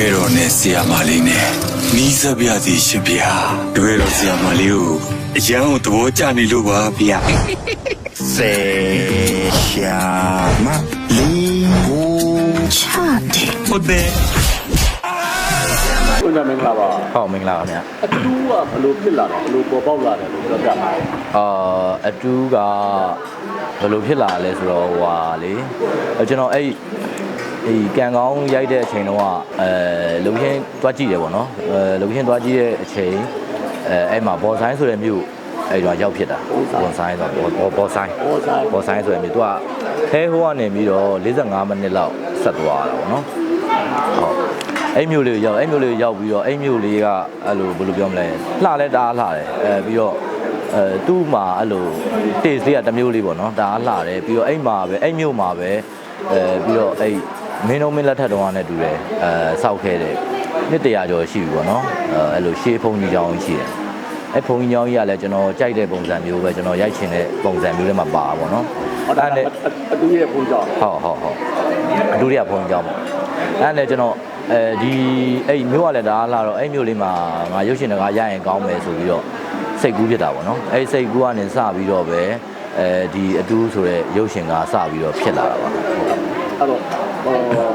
တွဲတော်နဲ့ဆီယာမလေးနဲ့နီးစပ်ပြစီရှင်ဗျာတွဲတော်ဆီယာမလေးကိုအရန်ကိုသဘောကျနေလို့ပါဗျာစေရှာမလီကိုဟုတ်တယ်ဦးနာမင်္ဂလာပါဟုတ်မင်္ဂလာပါဗျာအတူကဘယ်လိုဖြစ်လာတယ်ဘယ်လိုပေါ်ပေါက်လာတယ်လို့ပြောပြပါဦးအာအတူးကဘယ်လိုဖြစ်လာလဲဆိုတော့ဟိုဟာလေအဲကျွန်တော်အဲ့ ဒီကံကောင်းရိုက်တဲ့အချိန်တော့အဲလုံချင်းတွားကြည့်တယ်ပေါ့နော်အဲလုံချင်းတွားကြည့်တဲ့အချိန်အဲအဲ့မှာဘော်ဆိုင်ဆိုတဲ့မြို့အဲ့တော့ရောက်ဖြစ်တာဘော်ဆိုင်ဆိုတော့ဘော်ဘော်ဆိုင်ဟောဆိုင်ဘော်ဆိုင်ဆိုတဲ့မြို့သူကခဲဟိုကနေပြီးတော့45မိနစ်လောက်ဆက်သွားတာပေါ့နော်ဟုတ်အဲ့မြို့လေးကိုရောက်အဲ့မြို့လေးကိုရောက်ပြီးတော့အဲ့မြို့လေးကအဲ့လိုဘယ်လိုပြောမလဲလှလဲတအားလှတယ်အဲပြီးတော့အဲသူ့မှာအဲ့လို taste လေးကတစ်မျိုးလေးပေါ့နော်တအားလှတယ်ပြီးတော့အဲ့မှာပဲအဲ့မြို့မှာပဲအဲပြီးတော့အဲ့ မင်းတို့မင်းလက်ထက်တုန်းကလည်းတူတယ်အဲစောက်ခဲ့တဲ့နှစ်တရာကျော်ရှိပြီပေါ့နော်အဲအဲ့လိုရှေးဖုန်ကြီးကြောင်းရှိတယ်အဲ့ဖုန်ကြီးကြောင်းကြီးကလည်းကျွန်တော်ကြိုက်တဲ့ပုံစံမျိုးပဲကျွန်တော်ရိုက်ချင်တဲ့ပုံစံမျိုးလေးမှာပါပါပေါ့နော်ဟောတာနဲ့အတူရဲ့ပုံကြောင့်ဟုတ်ဟုတ်ဟုတ်အတူရဖုန်းကြောင်းပေါ့အဲ့ဒါနဲ့ကျွန်တော်အဲဒီအဲ့မြို့ကလည်းဒါအားလာတော့အဲ့မြို့လေးမှာငါရုပ်ရှင်တကားရရင်ကောင်းမယ်ဆိုပြီးတော့စိတ်ကူးဖြစ်တာပေါ့နော်အဲ့စိတ်ကူးကနေစပြီးတော့ပဲအဲဒီအတူဆိုတဲ့ရုပ်ရှင်ကစပြီးတော့ဖြစ်လာတာပါအဲ့တော့ ဟော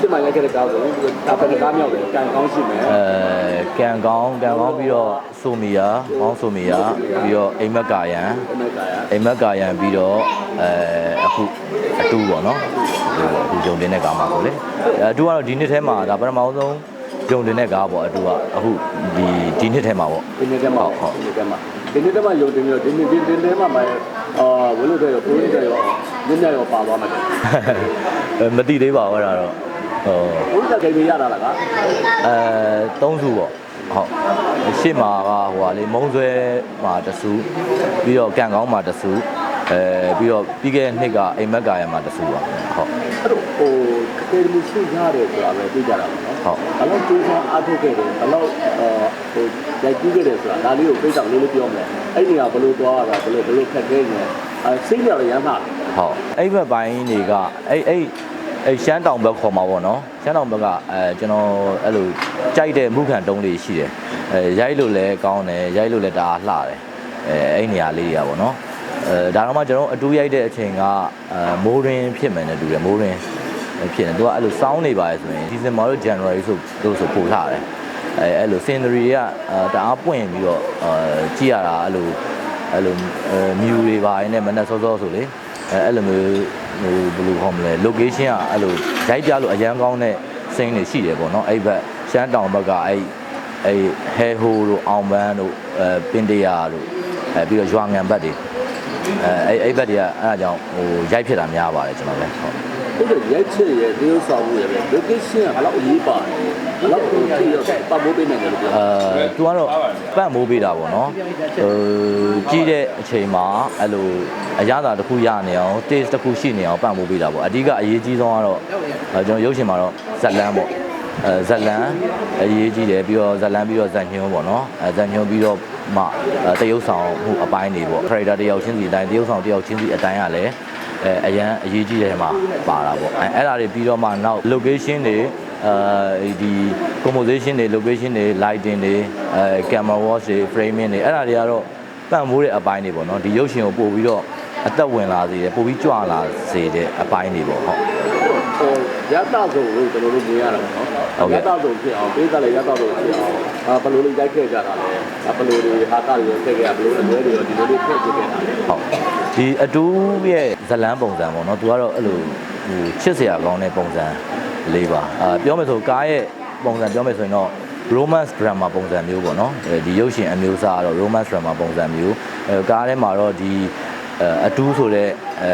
စစ်မှန်ရိုက်ခဲ့တဲ့ကားဆိုဒါပဲကားမြောက်တယ်ကံကောင်းရှိမယ်အဲကံကောင်းကံကောင်းပြီးတော့ဆိုမီယာမောင်းဆိုမီယာပြီးတော့အိမ်မက်ကာယံအမေကာယအိမ်မက်ကာယံပြီးတော့အဲအခုအတူပေါ့နော်ဟိုအခုဂျုံတင်တဲ့ကားမှာပေါ့လေအဲအတူကတော့ဒီနှစ်ထဲမှာဒါပထမဆုံးဂျုံတင်တဲ့ကားပေါ့အတူကအခုဒီဒီနှစ်ထဲမှာပေါ့ဒီနေ့တည်းမှာဟုတ်ဟုတ်ဒီနေ့တည်းမှာဒီနေ့တည်းမှာယုံတင်ပြီးတော့ဒီနေ့ဒီနေ့တည်းမှာပဲအာဝလို့တဲ့ရောကိုယ်တဲ့ရောညညရောပါသွားမှာတယ်အဲမသိသေးပါဘူးအဲ့ဒါတော့ဟိုဘုရားကိန်းရတာလားကအဲသုံးစုပေါ့ဟုတ်ရှေ့မှာကဟိုဟာလေမုံဆွဲမှာတစ်စုပြီးတော့ကံကောင်းမှာတစ်စု အဲပြီးတော့ပြီးခဲ့တဲ့နှစ်ကအိမ်မက်ကာယံမှာတစ်စုပါဟုတ်အဲ့တော့ဟိုကဲမှုရှိရတယ်ဆိုတာပဲသိကြတာပါနော်ဟုတ်ဘယ်လောက်ကျိုးစားအားထုတ်ခဲ့တယ်ဘယ်လောက်ဟိုရိုက်ကူးခဲ့တယ်ဆိုတာဒါလေးကိုသိကြလေးလေးပြောမယ်အဲ့ဒီကဘယ်လိုသွားတာဘယ်လိုဘယ်လိုခက်ခဲနေအဲစိတ်ရရမ်းတာဟုတ်အဲ့ဘက်ပိုင်းတွေကအဲ့အဲ့အဲ့ရှမ်းတောင်ဘက်ခေါ်မှာပေါ့နော်ရှမ်းတောင်ဘက်ကအဲကျွန်တော်အဲ့လိုကြိုက်တဲ့မှုခံတုံးလေးရှိတယ်အဲရိုက်လို့လည်းကောင်းတယ်ရိုက်လို့လည်းတအားလှတယ်အဲအဲ့နေရာလေးတွေကပေါ့နော် အဲဒါတော့မှကျွန်တော်အတူရိုက်တဲ့အချိန်ကအဲမိုးရင်းဖြစ်မယ်နဲ့တူတယ်မိုးရင်းဖြစ်တယ်သူကအဲ့လိုစောင်းနေပါလေဆိုရင်ဒီဇင်ဘာလို့ January ဆိုလို့ဆိုပို့ထားတယ်အဲအဲ့လို scenery တွေကအဲတအားပွင့်ပြီးတော့အဲကြည့်ရတာအဲ့လိုအဲ့လိုမြူတွေပါရင်လည်းမနဲ့စောစောဆိုလေအဲအဲ့လိုမျိုးဟိုဘယ်လိုခေါ်မလဲ location ကအဲ့လိုရိုက်ပြလို့အရန်ကောင်းတဲ့စင်းတွေရှိတယ်ပေါ့နော်အဲ့ဘက်ရှမ်းတောင်ဘက်ကအဲ့အဲ့ဟဲဟိုတို့အောင်ပန်းတို့အဲပင်တရာတို့အဲပြီးတော့ရွာငံဘက်တွေ အဲအဲ့အဲ့ဘက်တွေကအဲ့ဒါကြောင့်ဟိုရိုက်ဖြစ်တာများပါတယ်ကျွန်တော်လည်းဟုတ်ဟုတ်တယ်ရိုက်ချက်ရဲ့ဒီဥစ္စာမှုရဲ့ location ကဘယ်လောက်အရေးပါတယ်ဘယ်လောက်ကိုကြည့်ရပတ်ဖို့ပေးနိုင်တယ်လို့ပြောအဲသူကတော့ပန့်မိုးပေးတာပေါ့နော်ဟိုကြီးတဲ့အချိန်မှာအဲ့လိုအရသာတစ်ခုရနေအောင် taste တစ်ခုရှိနေအောင်ပန့်မိုးပေးတာပေါ့အဓိကအရေးကြီးဆုံးကတော့အဲကျွန်တော်ရုပ်ရှင်မှာတော့ဇက်လန်းပေါ့အဲ ဇက်လန်းအရေးကြီးတယ်ပြီးတော့ဇက်လန်းပြီးတော့ဇက်ညွန်းပေါ့နော်အဲဇက်ညွန်းပြီးတော့မှအဲတရုပ်ဆောင်မှုအပိုင်းတွေပေါ့ character တယောက်ချင်းစီအတိုင်းတရုပ်ဆောင်တယောက်ချင်းစီအတိုင်းကလည်းအဲအရန်အရေးကြီးတယ်မှာပါတာပေါ့အဲအဲ့ဒါတွေပြီးတော့မှနောက် location တွေအဲဒီ composition တွေ location တွေ lighting တွေအဲ camera wash တွေ framing တွေအဲ့ဒါတွေကတော့ပံ့ပိုးတဲ့အပိုင်းတွေပေါ့နော်ဒီရုပ်ရှင်ကိုပို့ပြီးတော့အသက်ဝင်လာစေတယ်ပို့ပြီးကြွလာစေတဲ့အပိုင်းတွေပေါ့ဟုတ်ဟိုရတဆုံးလို့ကျွန်တော်တို့မြင်ရတာပေါ့နော် ရတဆုံးဖြစ်အောင်ပေးတယ်လေရတဆုံးဖြစ်အောင်အာဘယ်လိုလေးရိုက်ခဲ့ကြတာလဲဘယ်လိုတွေဟာတာတွေဆက်ခဲ့ရဘယ်လိုအလွဲတွေရောဒီလိုလေးဖက်ကြည့်ခဲ့တာလဲဟုတ်ဒီအတူရဲ့ဇလန်းပုံစံပေါ့နော်သူကတော့အဲ့လိုဟိုချစ်စရာကောင်းတဲ့ပုံစံလေးပါအာပြောမယ်ဆိုကားရဲ့ပုံစံပြောမယ်ဆိုရင်တော့ romance drama ပုံစံမျိုးပေါ့နော်အဲဒီရုပ်ရှင်အမျိုးအစားကတော့ romance drama ပုံစံမျိုးအဲကားထဲမှာတော့ဒီအဲအတူဆိုတဲ့အဲ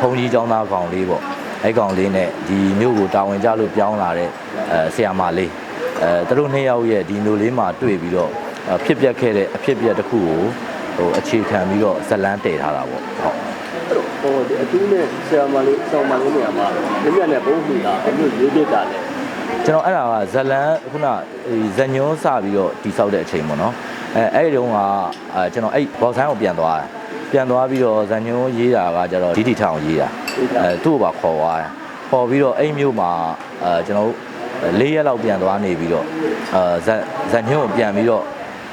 ဖုန်ကြီးចောင်းသားကောင်လေးပေါ့ အဲ့ကောင်လေးနဲ့ဒီမျိုးကိုတာဝန်ကျလို့ပြောင်းလာတဲ့အဲဆရာမလေးအဲသူတို့နှစ်ယောက်ရဲ့ဒီမျိုးလေးမှာတွေ့ပြီးတော့အဲဖြစ်ပျက်ခဲ့တဲ့အဖြစ်အပျက်တစ်ခုကိုဟိုအခြေခံပြီးတော့ဇလန်းတည်ထားတာပေါ့ဟုတ်အဲ့တော့ဟိုဒီအတူးနဲ့ဆရာမလေးဆောင်းမလေးနေရာမှာမြမြနဲ့ဘုံမိတာအမျိုးရေးပြတာလေကျွန်တော်အဲ့ဒါကဇလန်ခုနဇညွန်းစပြီးတော့တိဆောက်တဲ့အချိန်ပေါ့နော်အဲအဲ့ဒီတုန်းကအဲကျွန်တော်အဲ့ဘောက်ဆိုင်ကိုပြန်သွားတယ် ပြန်သွားပြီးတော့ဇညွန်းရေးတာကကျတော့ဒီတီထောင်ရေးတာအဲသူ့ကိုပါခေါ်သွားတယ်ခေါ်ပြီးတော့အဲ့မျိုးမှာအဲကျွန်တော်တို့အဲ၄ရက်လောက်ပြန်သွားနေပြီးတော့အာဇက်ဇက်ညွန့်ကိုပြန်ပြီးတော့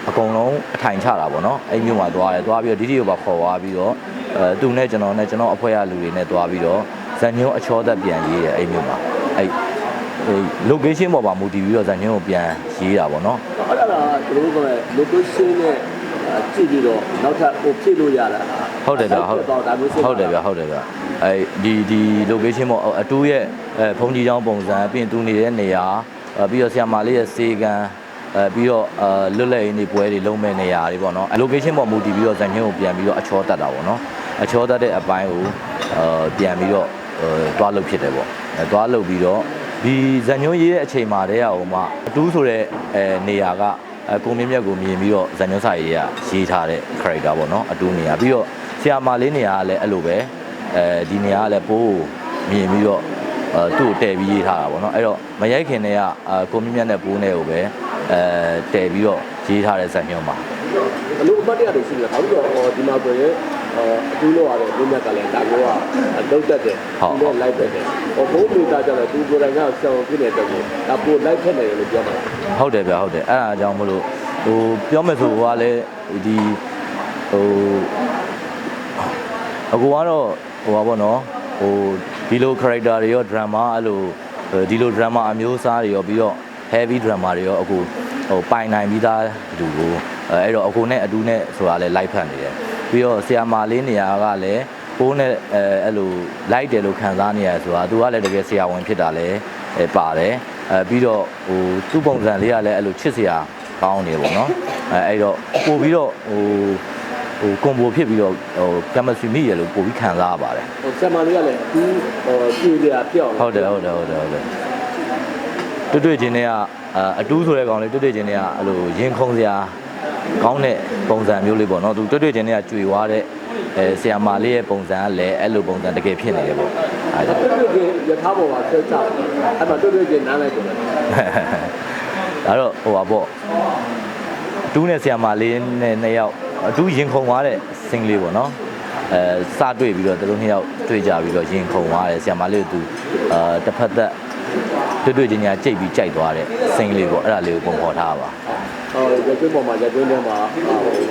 အကုန်လုံးအထိုင်ချတာပေါ့နော်အဲ့မြို့မှာသွားတယ်သွားပြီးတော့ဒီဒီကိုပါခေါ်သွားပြီးတော့အဲသူနဲ့ကျွန်တော်နဲ့ကျွန်တော်အဖွဲ့ရလူတွေနဲ့သွားပြီးတော့ဇက်ညွန့်အချောသက်ပြန်ရေးတယ်အဲ့မြို့မှာအဲ့ဟို location ပေါ်မှာမူတည်ပြီးတော့ဇက်ညွန့်ကိုပြန်ရေးတာပေါ့နော်အဲ့ဒါကကျွန်တော်တို့က location နဲ့ ကြည့်ပြီးတော့နောက်ထပ်ဟိုဖြည့်လို့ရတာဟုတ်တယ်ဗျဟုတ်တော့ဒါမျိုးဟုတ်တယ်ဗျဟုတ်တယ်ဗျအဲဒီဒီ location ပေါ့အတူရဲ့အဲဖုန်ကြီးချောင်းပုံစံပြီးရင်သူနေတဲ့နေရာအဲပြီးတော့ဆရာမလေးရဲ့စေကန်အဲပြီးတော့အဲလွတ်လပ်ရေးနေပွဲတွေလုံးမဲ့နေရာတွေပေါ့နော်အဲ location ပေါ်မူတည်ပြီးတော့ဇာညွန့်ကိုပြန်ပြီးတော့အချောတက်တာပေါ့နော်အချောတက်တဲ့အပိုင်းကိုအဲပြန်ပြီးတော့အဲတွားလုပ်ဖြစ်တယ်ပေါ့အဲတွားလုပ်ပြီးတော့ဒီဇာညွန့်ရေးတဲ့အချိန်မှာတည်းကဟိုမှအတူဆိုတဲ့အဲနေရာက အဲကိုမြင့်မြတ်ကိုမြင်ပြီးတော့ဇာညွန့်စာရေးကရေးထားတဲ့ character ပေါ့နော်အတူနေရာပြီးတော့ဆရာမလေးနေရာကလည်းအဲ့လိုပဲအဲဒီနေရာကလည်းပိုးကိုမြင်ပြီးတော့အဲသူ့ကိုတဲပြီးရေးထားတာပေါ့နော်အဲ့တော့မရိုက်ခင်တည်းကအာကိုမြင့်မြတ်နဲ့ပိုးနဲ့ကိုပဲအဲတဲပြီးတော့ရေးထားတဲ့ဇာညွန့်ပါဘလို့အမှတ်တရတွေရှိတယ်ဘာလို့လဲဒီမှာဆိုရင်အတူလို့ရတဲ့လူမြတ်ကလည်းဒါမျိုးကလုတ်တက်တယ်သူလည်းလိုက်တက်တယ်ဟိုဘုံမိသားကြတော့သူကိုယ်တိုင်ကဆောင်းဖြစ်နေတဲ့ကိုဒါပိုလိုက်ထက်နေတယ်လို့ပြောမှာ ဟုတ်တယ်ဗျဟုတ်တယ်အဲ့ဒါကြောင့်မလို့ဟိုပြောမယ်ဆိုဟိုကလည်းဒီဟိုအကူကတော့ဟိုပါပေါ့နော်ဟိုဒီလို character တွေရော drama အဲ့လိုဒီလို drama အမျိုးအစားတွေရောပြီးတော့ heavy drama တွေရောအကူဟိုပိုင်နိုင်ပြီးသားလူကိုအဲ့တော့အကူနဲ့အတူနဲ့ဆိုတာလည်း live ဖတ်နေတယ်ပြီးတော့ဆီယာမာလေးနေရာကလည်းပိုးနဲ့အဲအဲ့လို light တယ်လို့ခံစားနေရဆိုတာသူကလည်းတကယ်ဆရာဝန်ဖြစ်တာလည်းပါတယ် အဲပြီးတော့ဟိုသူ့ပုံစံလေးကလည်းအဲ့လိုချစ်စရာကောင်းနေပေါ့နော်အဲအဲ့တော့ပို့ပြီးတော့ဟိုဟိုကွန်ဘိုဖြစ်ပြီးတော့ဟို chemistry မိရလို့ပို့ပြီးခံစားရပါတယ်ဟိုဆယ်မလေးကလည်းသူဟိုကြည့်ရပြောင်းဟုတ်တယ်ဟုတ်တယ်ဟုတ်တယ်ဟုတ်တယ်တွေ့တွေ့ချင်းတွေကအာအတူးဆိုတဲ့ကောင်လေးတွေ့တွေ့ချင်းတွေကအဲ့လိုရင်ခုန်စရာကောင်းတဲ့ပုံစံမျိုးလေးပေါ့နော်သူတွေ့တွေ့ချင်းတွေကကြွေသွားတဲ့အဲဆီယာမာလေးရဲ့ပုံစံကလည်းအဲ့လိုပုံစံတကယ်ဖြစ်နေတယ်ပေါ့ အဲဒါတွေ့တွေ့ချင်းရထားပေါ်မှာဆွဲချအဲ့မှာတွေ့တွေ့ချင်းနားလိုက်တယ်ဒါတော့ဟိုပါပေါ့အတူးနဲ့ဆီယာမာလေးနဲ့နှစ်ယောက်အတူးရင်ခုန်သွားတဲ့စင်လေးပေါ့နော်အဲစတွေ့ပြီးတော့သူတို့နှစ်ယောက်တွေ့ကြပြီးတော့ရင်ခုန်သွားတယ်ဆီယာမာလေးကသူအာတစ်ဖက်သက်တွေ့တွေ့ချင်းညာကြိတ်ပြီးကြိုက်သွားတဲ့စင်လေးပေါ့အဲ့ဒါလေးကိုပုံဖော်ထားပါဟိုရကျွေးပေါ်မှာရကျွေးထဲမှာဟို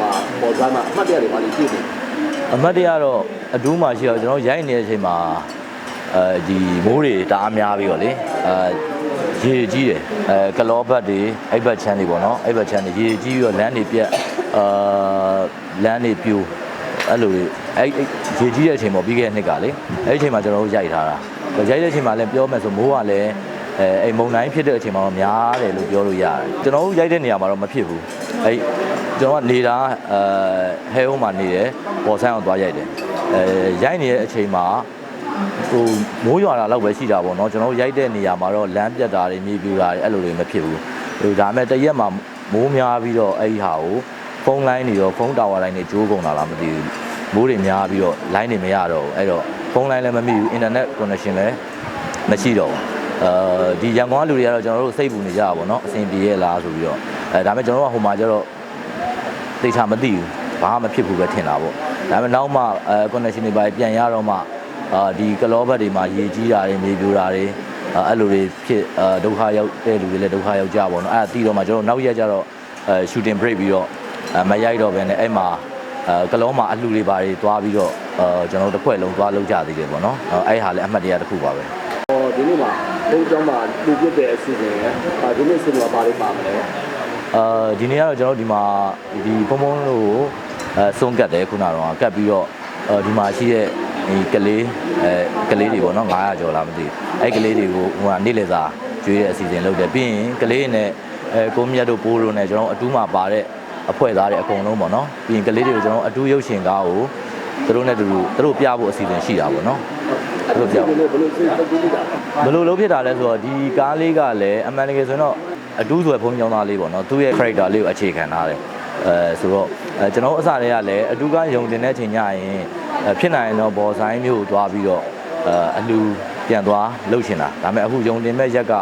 မှာပေါ်သားမှာအမှတ်တရတွေပါလိမ့်ကြည့်တယ်အမတ်တရတော့အတူးမှရှိတော့ကျွန်တော်ရိုက်နေတဲ့အချိန်မှာ အဲဒီမိုးတွေတအားများပြီးတော့လေအဲရေကြီးတယ်အဲကလောဘတ်တွေအိပ်ဘတ်ချမ်းတွေပေါ့နော်အိပ်ဘတ်ချမ်းတွေရေကြီးပြီးတော့လမ်းတွေပြက်အာလမ်းတွေပြိုအဲ့လိုတွေအဲ့အဲ့ရေကြီးတဲ့အချိန်ပေါ့ပြီးခဲ့တဲ့နှစ်ကလေအဲ့ဒီအချိန်မှာကျွန်တော်တို့ရိုက်ထားတာရိုက်တဲ့အချိန်မှာလည်းပြောမယ်ဆိုမိုးကလည်းအဲအိမ်မုံတိုင်းဖြစ်တဲ့အချိန်မှာတော့များတယ်လို့ပြောလို့ရတယ်ကျွန်တော်တို့ရိုက်တဲ့နေရာမှာတော့မဖြစ်ဘူးအဲ့ကျွန်တော်ကနေတာအဲဟဲဟိုးမှာနေတယ်ပေါ်ဆိုင်အောင်သွားရိုက်တယ်အဲရိုက်နေတဲ့အချိန်မှာ ဟိုမိုးရွာတာတော့ပဲရှိတာပေါ့နော်ကျွန်တော်တို့ရိုက်တဲ့နေရာမှာတော့လမ်းပြတ်တာတွေမြေပြူတာတွေအဲ့လိုတွေမဖြစ်ဘူးဟိုဒါပေမဲ့တရက်မှာမိုးများပြီးတော့အဲ့ဒီဟာကိုဖုန်းလိုင်းတွေရောဖုန်းတာဝါလိုင်းတွေကျိုးကုန်တာလားမသိဘူးမိုးတွေများပြီးတော့ line တွေမရတော့ဘူးအဲ့တော့ဖုန်းလိုင်းလည်းမမိဘူး internet connection လည်းမရှိတော့ဘူးအဲဒီရန်ကုန်ကလူတွေကတော့ကျွန်တော်တို့စိတ်ပူနေကြတာပေါ့နော်အဆင်ပြေရဲ့လားဆိုပြီးတော့အဲဒါပေမဲ့ကျွန်တော်တို့ကဟိုမှာကျတော့သိချာမသိဘူးဘာမှမဖြစ်ဘူးပဲထင်တာပေါ့ဒါပေမဲ့နောက်မှအဲ connection တွေပါပြန်ရတော့မှ အာဒီကလောဘတ်တွေမှာရေကြီးတာတွေမြေပြိုတာတွေအဲအဲ့လိုတွေဖြစ်အဲဒုက္ခရောက်တဲ့လူတွေလည်းဒုက္ခရောက်ကြပါတော့အဲ့ဒါတီးတော့မှကျွန်တော်နောက်ရက်ကျတော့အဲ shooting break ပြီးတော့အဲမရိုက်တော့ဘဲနဲ့အဲ့မှာအဲကလောမှာအလှူတွေပါတွေသွားပြီးတော့အဲကျွန်တော်တို့တစ်ခွက်လုံးသွားလောက်ကြသေးတယ်ပေါ့နော်အဲ့ဟာလည်းအမှတ်တရတစ်ခုပါပဲဟောဒီနေ့မှာဘုံကျောင်းမှာလူပြည့်တဲ့အစီအစဉ်ရယ်ဒီနေ့စီမှာပါလိမ့်ပါမလဲအာဒီနေ့ကတော့ကျွန်တော်တို့ဒီမှာဒီဖုံဖုံလို့အဲစုံကတ်တယ်ခုနကတော့ကတ်ပြီးတော့အဲဒီမှာရှိတဲ့ ဒီကလေးအဲကလေးတွေပေါ့နော်900ကျော်လားမသိဘူးအဲကလေးတွေကိုဟိုကနေလေစာကျွေးတဲ့အစီအစဉ်လုပ်တယ်ပြီးရင်ကလေးနဲ့အဲကိုမြတ်တို့ပိုးတို့နဲ့ကျွန်တော်အတူးမှာပါတဲ့အဖွဲသားတွေအကုန်လုံးပေါ့နော်ပြီးရင်ကလေးတွေကိုကျွန်တော်အတူးရုပ်ရှင်ကားကိုသူတို့နဲ့တူတူသူတို့ပြဖို့အစီအစဉ်ရှိတာပေါ့နော်အဲ့လိုပြောဘယ်လိုဘယ်လိုစိတ်သက်ကြည့်တာဘယ်လိုလုပ်ဖြစ်တာလဲဆိုတော့ဒီကားလေးကလည်းအမှန်တကယ်ဆိုရင်တော့အတူးဆိုရဖုံးကြောင်းသားလေးပေါ့နော်သူ့ရဲ့ character လေးကိုအခြေခံထားတယ်အဲဆိုတော့အဲကျွန်တော်တို့အစတည်းကလည်းအတူကယုံတင်တဲ့အချိန်ညရင်အဲ ဖြစ်နိုင်ရင်တော့ဘော်ဆိုင်မျိုးကိုသွားပြီးတော့အလူပြန်သွားလှုပ်ရှင်လာဒါပေမဲ့အခုယုံတင်မဲ့ရက်က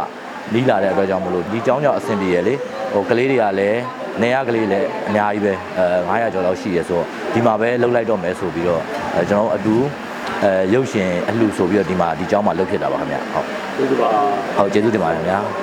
နီးလာတဲ့အတွက်ကြောင့်မလို့ဒီကြောင်းကြောင့်အဆင်ပြေရလေဟိုကလေးတွေကလည်းနေရကလေးလည်းအများကြီးပဲအဲ900ကျော်လောက်ရှိရဆိုတော့ဒီမှာပဲလှုပ်လိုက်တော့မယ်ဆိုပြီးတော့ကျွန်တော်အတူအဲရုပ်ရှင်အလှူဆိုပြီးတော့ဒီမှာဒီကြောင်းမှာလှုပ်ဖြစ်တာပါခင်ဗျဟုတ်ဟုတ်ကျေးဇူးတင်ပါတယ်ခင်ဗျာ